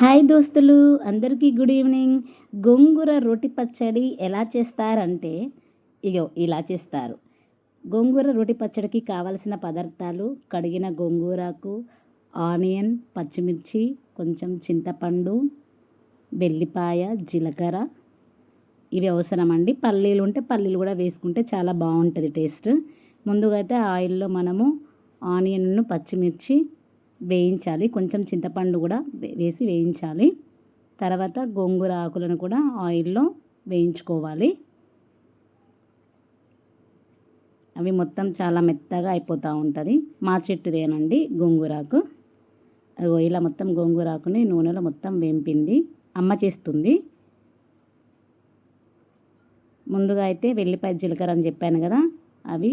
Hi దోస్తులు అందరికీ good evening. గోంగూర రొట్టి పచ్చడి ఎలా చేస్తారంటే ఇగో ఇలా చేస్తారు. గోంగూర రోటి పచ్చడికి కావలసిన పదార్థాలు కడిగిన గోంగూరకు ఆనియన్ పచ్చిమిర్చి కొంచెం చింతపండు వెల్లిపాయ జీలకర్ర. ఇవి అవసరం అండి పల్లీలు ఉంటే పల్లీలు కూడా వేసుకుంటే చాలా బాగుంటుంది టేస్ట్. ముందుగా అయితే ఆయిల్లో మనము ఆనియన్ను పచ్చిమిర్చి వేయించాలి. కొంచెం చింతపండు కూడా వేసి వేయించాలి. తర్వాత గోంగూర ఆకులను కూడా ఆయిల్లో వేయించుకోవాలి. అవి మొత్తం చాలా మెత్తగా అయిపోతూ ఉంటుంది. మా చెట్టుదేనండి గోంగూరాకు ఇలా మొత్తం గోంగూరాకుని నూనెలో మొత్తం వేంపింది. అమ్మ చేస్తుంది. ముందుగా అయితే వెల్లిపాయ జీలకర్ర అని చెప్పాను కదా అవి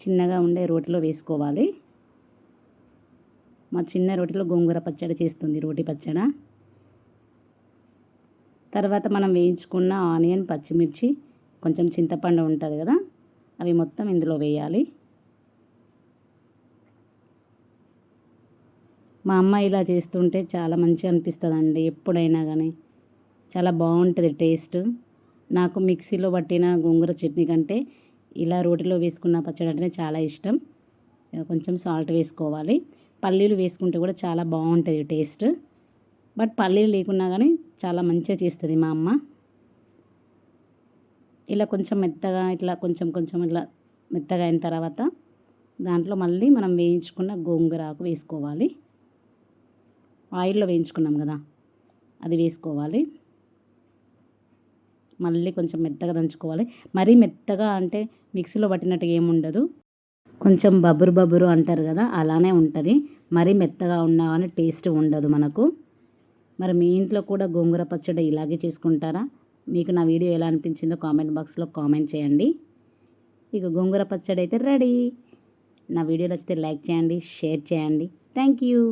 చిన్నగా ఉండే రోటిలో వేసుకోవాలి. మా చిన్న రోటిలో గోంగూర పచ్చడి చేస్తుంది రోటి పచ్చడ. తర్వాత మనం వేయించుకున్న ఆనియన్ పచ్చిమిర్చి కొంచెం చింతపండు ఉంటుంది కదా అవి మొత్తం ఇందులో వేయాలి. మా అమ్మ ఇలా చేస్తుంటే చాలా మంచిగా అనిపిస్తుంది అండి ఎప్పుడైనా కానీ చాలా బాగుంటుంది టేస్ట్. నాకు మిక్సీలో పట్టిన గోంగూర చట్నీ కంటే ఇలా రోటిలో వేసుకున్న పచ్చడి అంటే చాలా ఇష్టం. కొంచెం సాల్ట్ వేసుకోవాలి. పల్లీలు వేసుకుంటే కూడా చాలా బాగుంటుంది టేస్ట్. బట్ పల్లీలు లేకున్నా కానీ చాలా మంచిగా చేస్తుంది మా అమ్మ. ఇలా కొంచెం మెత్తగా ఇట్లా కొంచెం కొంచెం ఇట్లా మెత్తగా అయిన తర్వాత దాంట్లో మళ్ళీ మనం వేయించుకున్న గోంగూర ఆకు వేసుకోవాలి. ఆయిల్లో వేయించుకున్నాం కదా అది వేసుకోవాలి. మళ్ళీ కొంచెం మెత్తగా దంచుకోవాలి. మరీ మెత్తగా అంటే మిక్సీలో పట్టినట్టుగా ఏముండదు కొంచెం బబురు బబురు అంటారు కదా అలానే ఉంటుంది. మరీ మెత్తగా ఉన్నా కానీ టేస్ట్ ఉండదు మనకు. మరి మీ ఇంట్లో కూడా గోంగూర పచ్చడి ఇలాగే చేసుకుంటారా? మీకు నా వీడియో ఎలా అనిపించిందో కామెంట్ బాక్స్లో కామెంట్ చేయండి. ఇక గోంగూర పచ్చడి అయితే రెడీ. నా వీడియో నచ్చితే లైక్ చేయండి షేర్ చేయండి. Thank you.